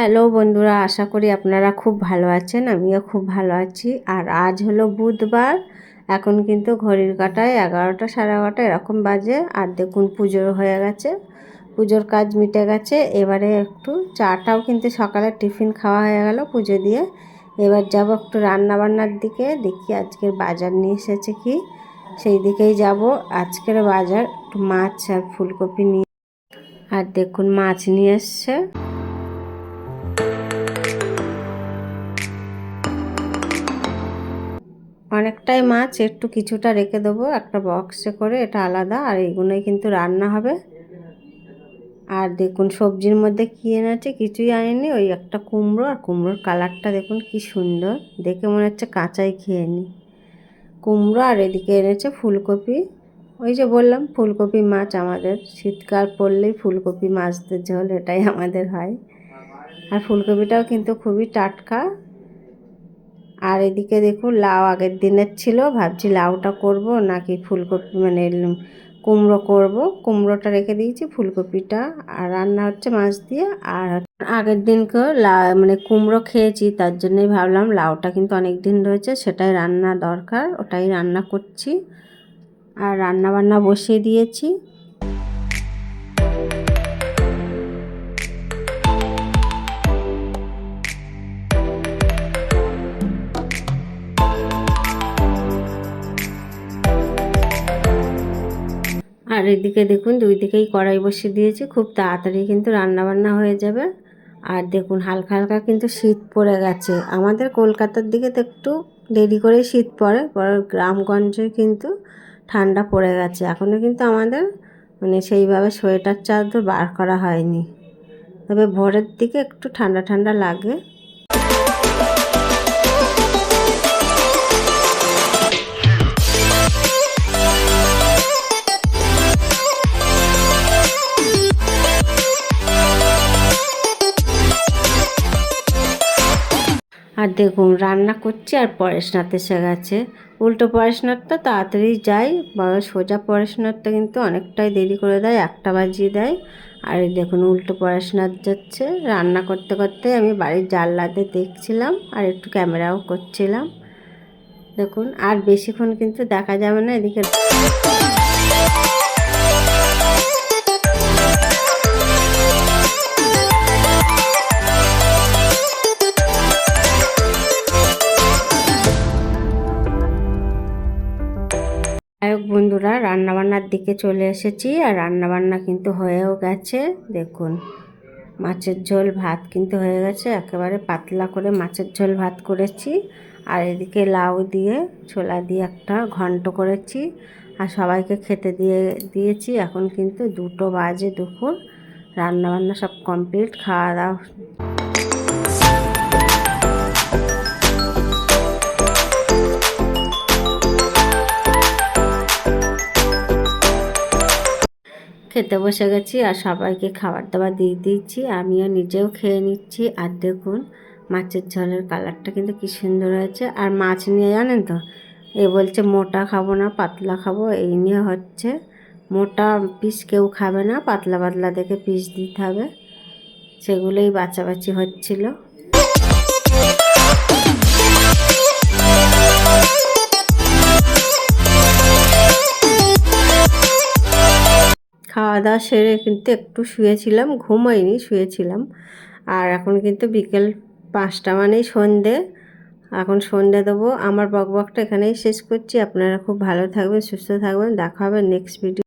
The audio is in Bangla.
হ্যালো বন্ধুরা, আশা করি আপনারা খুব ভালো আছেন, আমিও খুব ভালো আছি। আর আজ হলো বুধবার, এখন কিন্তু ঘড়ির কাটায় এগারোটা সাড়ে এগারোটা, এরকম বাজে। আর দেখুন পুজোর হয়ে গেছে, পুজোর কাজ মিটে গেছে। এবারে একটু চাটাও কিন্তু সকালে টিফিন খাওয়া হয়ে গেল পুজো দিয়ে। এবার যাব একটু রান্না বান্নার দিকে, দেখি আজকের বাজার নিয়ে এসেছে কি। সেই দিকেই যাব, আজকের বাজার একটু মাছ আর ফুলকপি নিয়ে। আর দেখুন মাছ নিয়ে এসছে। অনেকটাই মাছ, একটু কিছুটা রেখে দেবো, একটা বক্সে করে, এটা আলাদা, আর এইগুলোই কিন্তু রান্না হবে। আর দেখুন, সবজির মধ্যে কী এনেছে কিছুই আনেনি, ওই একটা কুমড়ো, আর কুমড়োর কালারটা দেখুন কি সুন্দর, দেখে মনে হচ্ছে কাঁচাই খেয়ে নি। কুমড়ো, আর এদিকে এনেছে ফুলকপি, ওই যে বললাম, ফুলকপি মাছ আমাদের, শীতকাল পড়লেই ফুলকপি মাছদের ঝোল, এটাই আমাদের হয়। আর ফুলকপিটাও কিন্তু খুবই টাটকা আর এদিকে দেখুন লাউ আগের দিনের ছিল, ভাবছি লাউটা করব নাকি ফুলকপি মানে কুমড়ো করব। কুমড়োটা রেখে দিয়েছি, ফুলকপিটা। আর রান্না হচ্ছে মাছ দিয়ে। আর আগের দিনকে লা মানে কুমড়ো খেয়েছি, তার জন্যই ভাবলাম লাউটা কিন্তু অনেক দিন রয়েছে, সেটাই রান্না দরকার, ওটাই রান্না করছি। আর রান্না বান্না বসিয়ে দিয়েছি। আর এদিকে দেখুন, দুই দিকেই কড়াই বসিয়ে দিয়েছি। খুব তাড়াতাড়ি কিন্তু রান্না বান্না হয়ে যাবে। আর দেখুন, হালকা হালকা কিন্তু শীত পড়ে গেছে। আমাদের কলকাতার দিকে তো একটু দেরি করে শীত পড়ে, পরে গ্রামগঞ্জে কিন্তু ঠান্ডা পড়ে গেছে। এখনও কিন্তু আমাদের মানে সেইভাবে সোয়েটার চাদর বার করা হয়নি। তবে ভোরের দিকে একটু ঠান্ডা ঠান্ডা লাগে। দেখুন, রান্না করছি আর এসে গেছে। উল্টো পরেশনাথটা তাড়াতাড়ি যায় বা সোজা পরেশনাথটা কিন্তু অনেকটাই দেরি করে দেয়, একটা বাজিয়ে দেয়। আর দেখুন, উল্টো পড়াশোনার যাচ্ছে। রান্না করতে করতে আমি বাড়ির জানলাতে দেখছিলাম আর একটু ক্যামেরাও করছিলাম। দেখুন, আর বেশিক্ষণ কিন্তু দেখা যাবে না এদিকে। যাই বন্ধুরা, রান্নাবান্নার দিকে চলে এসেছি আর রান্নাবান্না কিন্তু হয়েও গেছে। দেখুন, মাছের ঝোল, ভাত কিন্তু হয়ে গেছে। একেবারে পাতলা করে মাছের ঝোল ভাত করেছি। আর এদিকে লাউ দিয়ে, ছোলা দিয়ে একটা ঘন্ট করেছি। আর সবাইকে খেতে দিয়ে, দিয়েছি। এখন কিন্তু দুটো বাজে দুপুর। রান্নাবান্না সব কমপ্লিট, খাওয়া দাওয়া খেতে বসে গেছি আর সবাইকে খাবার দাবার দিয়ে দিচ্ছি আমিও নিজেও খেয়ে নিচ্ছি। আর দেখুন, মাছের ঝোলের কালারটা কিন্তু কি সুন্দর হয়েছে। আর মাছ নিয়ে জানেন তো, এ বলছে মোটা খাব না, পাতলা খাব, এই নিয়ে হচ্ছে মোটা পিস কেউ খাবে না, পাতলা পাতলা দেখে পিস দিতে হবে। সেগুলোই বাছাবাছি হচ্ছিল। খাওয়া দাওয়া সেরে কিন্তু একটু শুয়েছিলাম ঘুমোইনি শুয়েছিলাম। আর এখন কিন্তু বিকেল পাঁচটা মানেই সন্ধে। এখন সন্ধে দেবো। আমার বকবকটা এখানেই শেষ করছি। আপনারা খুব ভালো থাকবেন, সুস্থ থাকবেন। দেখা হবে নেক্সট ভিডিও